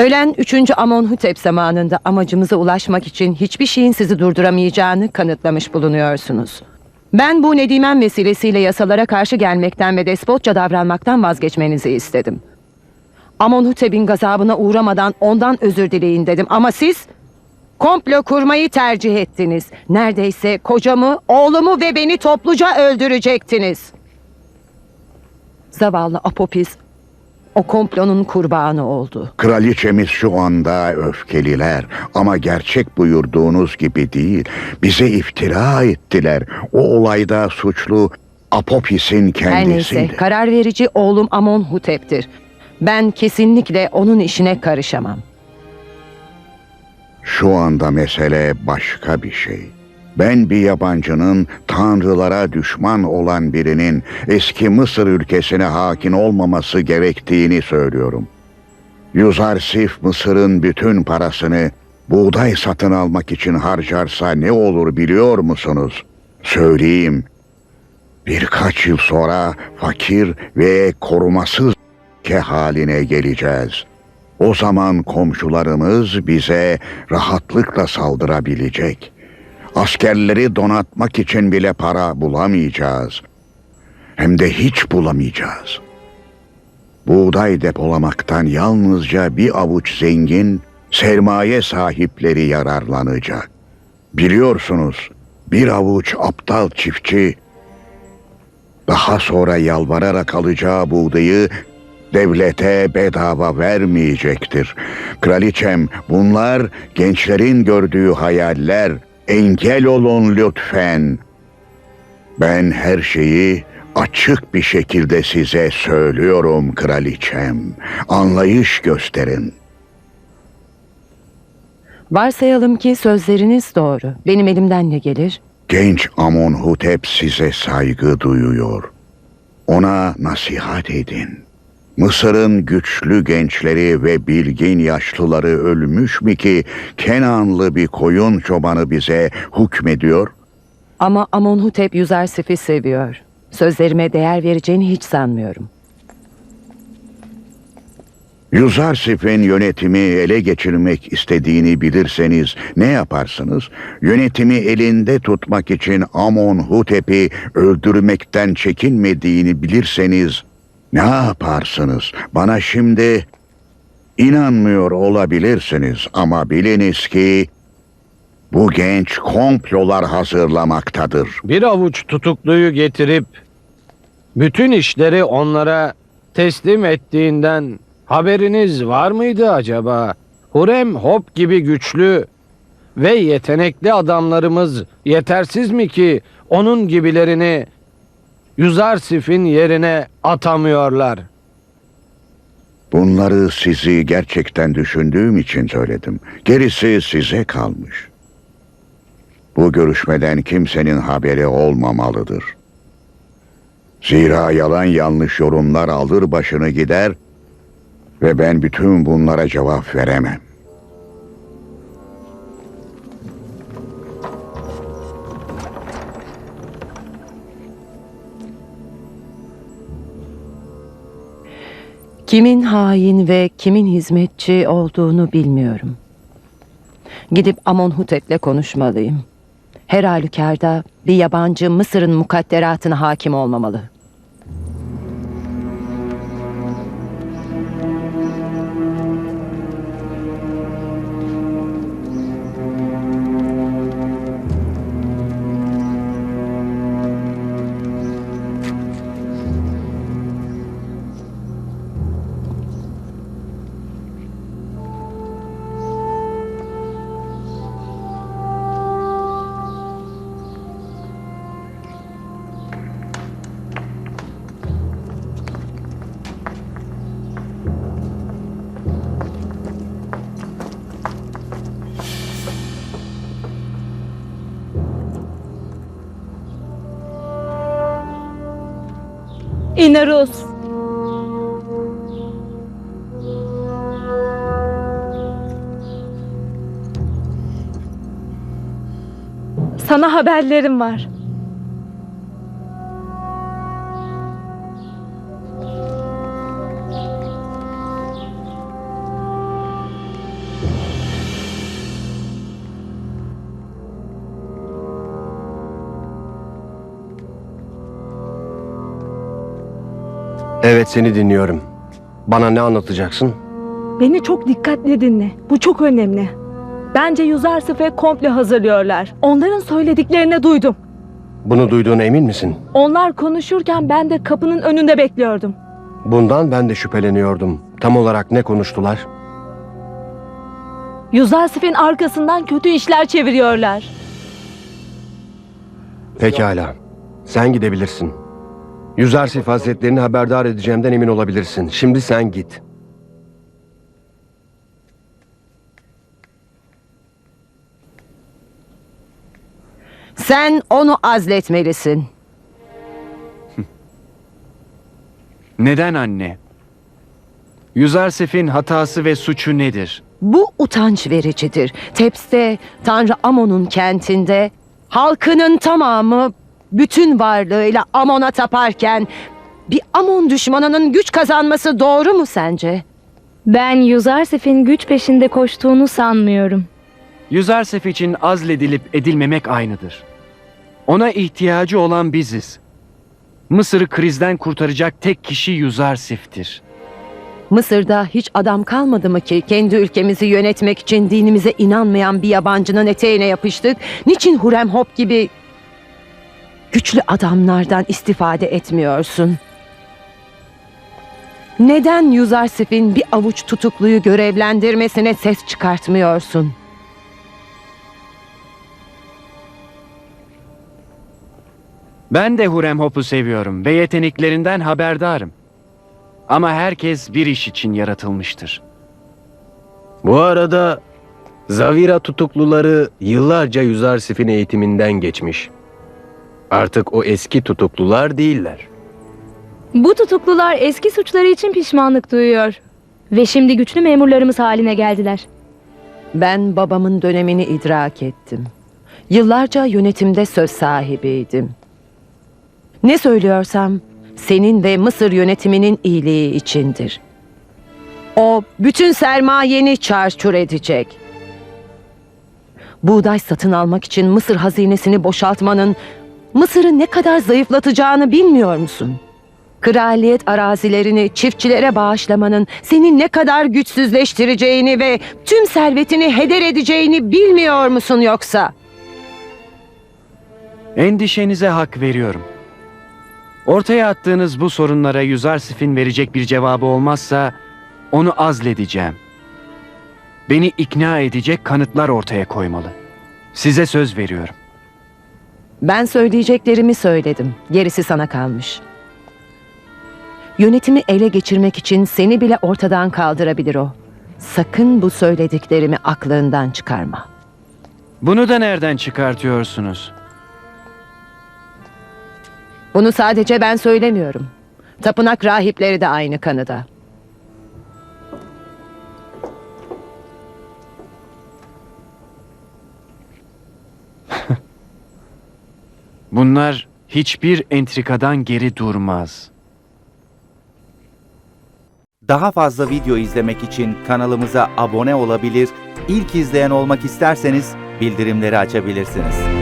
Ölen 3. Amonhotep zamanında amacımıza ulaşmak için hiçbir şeyin sizi durduramayacağını kanıtlamış bulunuyorsunuz. Ben bu Nedimen vesilesiyle yasalara karşı gelmekten ve despotça davranmaktan vazgeçmenizi istedim. Amonhotep'in gazabına uğramadan ondan özür dileyin dedim ama siz komplo kurmayı tercih ettiniz. Neredeyse kocamı, oğlumu ve beni topluca öldürecektiniz. Zavallı Apopis o komplonun kurbanı oldu. Kraliçemiz şu anda öfkeliler ama gerçek buyurduğunuz gibi değil. Bize iftira ettiler. O olayda suçlu Apopis'in Her kendisiydi. neyse karar verici oğlum Amonhotep'tir. Ben kesinlikle onun işine karışamam. Şu anda mesele başka bir şey. Ben bir yabancının tanrılara düşman olan birinin eski Mısır ülkesine hakim olmaması gerektiğini söylüyorum. Yuzarsif Mısır'ın bütün parasını buğday satın almak için harcarsa ne olur biliyor musunuz? Söyleyeyim. Birkaç yıl sonra fakir ve korumasız ke haline geleceğiz. O zaman komşularımız bize rahatlıkla saldırabilecek. Askerleri donatmak için bile para bulamayacağız. Hem de hiç bulamayacağız. Buğday depolamaktan yalnızca bir avuç zengin sermaye sahipleri yararlanacak. Biliyorsunuz bir avuç aptal çiftçi daha sonra yalvararak alacağı buğdayı devlete bedava vermeyecektir. Kraliçem bunlar gençlerin gördüğü hayaller. Engel olun lütfen. Ben her şeyi açık bir şekilde size söylüyorum kraliçem. Anlayış gösterin. Varsayalım ki sözleriniz doğru. Benim elimden ne gelir? Genç Amonhotep size saygı duyuyor. Ona nasihat edin. Mısır'ın güçlü gençleri ve bilgin yaşlıları ölmüş mü ki Kenanlı bir koyun çobanı bize hükmediyor? Ama Amonhotep Yuzarsif'i seviyor. Sözlerime değer vereceğini hiç sanmıyorum. Yuzarsif'in yönetimi ele geçirmek istediğini bilirseniz ne yaparsınız? Yönetimi elinde tutmak için Amonhotep'i öldürmekten çekinmediğini bilirseniz ne yaparsınız? Bana şimdi inanmıyor olabilirsiniz ama biliniz ki bu genç komplolar hazırlamaktadır. Bir avuç tutukluyu getirip bütün işleri onlara teslim ettiğinden haberiniz var mıydı acaba? Hurem Hop gibi güçlü ve yetenekli adamlarımız yetersiz mi ki onun gibilerini Yuzarsif'in yerine atamıyorlar? Bunları sizi gerçekten düşündüğüm için söyledim. Gerisi size kalmış. Bu görüşmeden kimsenin haberi olmamalıdır. Zira yalan yanlış yorumlar alır başını gider ve ben bütün bunlara cevap veremem. Kimin hain ve kimin hizmetçi olduğunu bilmiyorum. Gidip Amonhotep'le konuşmalıyım. Her halükarda bir yabancı Mısır'ın mukadderatına hakim olmamalı. İnarus. Sana haberlerim var. Evet seni dinliyorum. Bana ne anlatacaksın? Beni çok dikkatli dinle. Bu çok önemli. Bence Yuzarsif'e komple hazırlıyorlar. Onların söylediklerini duydum. Bunu duyduğuna emin misin? Onlar konuşurken ben de kapının önünde bekliyordum. Bundan ben de şüpheleniyordum. Tam olarak ne konuştular? Yuzarsif'in arkasından kötü işler çeviriyorlar. Pekala. Sen gidebilirsin. Yüzersif Hazretlerini haberdar edeceğimden emin olabilirsin. Şimdi sen git. Sen onu azletmelisin. Neden anne? Yüzarsif'in hatası ve suçu nedir? Bu utanç vericidir. Teps'te, Tanrı Amon'un kentinde halkının tamamı bütün varlığıyla Amon'a taparken bir Amon düşmanının güç kazanması doğru mu sence? Ben Yuzarsif'in güç peşinde koştuğunu sanmıyorum. Yüzarsif için azledilip edilmemek aynıdır. Ona ihtiyacı olan biziz. Mısır'ı krizden kurtaracak tek kişi Yüzarsif'tir. Mısır'da hiç adam kalmadı mı ki kendi ülkemizi yönetmek için dinimize inanmayan bir yabancının eteğine yapıştık? Niçin Hurem Hop gibi güçlü adamlardan istifade etmiyorsun? Neden Yuzarsif'in bir avuç tutukluyu görevlendirmesine ses çıkartmıyorsun? Ben de Hurem Hop'u seviyorum ve yeteneklerinden haberdarım. Ama herkes bir iş için yaratılmıştır. Bu arada Zavira tutukluları yıllarca Yüzersif'in eğitiminden geçmiş. Artık o eski tutuklular değiller. Bu tutuklular eski suçları için pişmanlık duyuyor. Ve şimdi güçlü memurlarımız haline geldiler. Ben babamın dönemini idrak ettim. Yıllarca yönetimde söz sahibiydim. Ne söylüyorsam senin ve Mısır yönetiminin iyiliği içindir. O bütün sermayeni çarçur edecek. Buğday satın almak için Mısır hazinesini boşaltmanın Mısır'ı ne kadar zayıflatacağını bilmiyor musun? Kraliyet arazilerini çiftçilere bağışlamanın seni ne kadar güçsüzleştireceğini ve tüm servetini heder edeceğini bilmiyor musun yoksa? Endişenize hak veriyorum. Ortaya attığınız bu sorunlara Yüzarsif'in verecek bir cevabı olmazsa onu azledeceğim. Beni ikna edecek kanıtlar ortaya koymalı. Size söz veriyorum. Ben söyleyeceklerimi söyledim. Gerisi sana kalmış. Yönetimi ele geçirmek için seni bile ortadan kaldırabilir o. Sakın bu söylediklerimi aklından çıkarma. Bunu da nereden çıkartıyorsunuz? Bunu sadece ben söylemiyorum. Tapınak rahipleri de aynı kanıda. Bunlar hiçbir entrikadan geri durmaz. Daha fazla video izlemek için kanalımıza abone olabilir, ilk izleyen olmak isterseniz bildirimleri açabilirsiniz.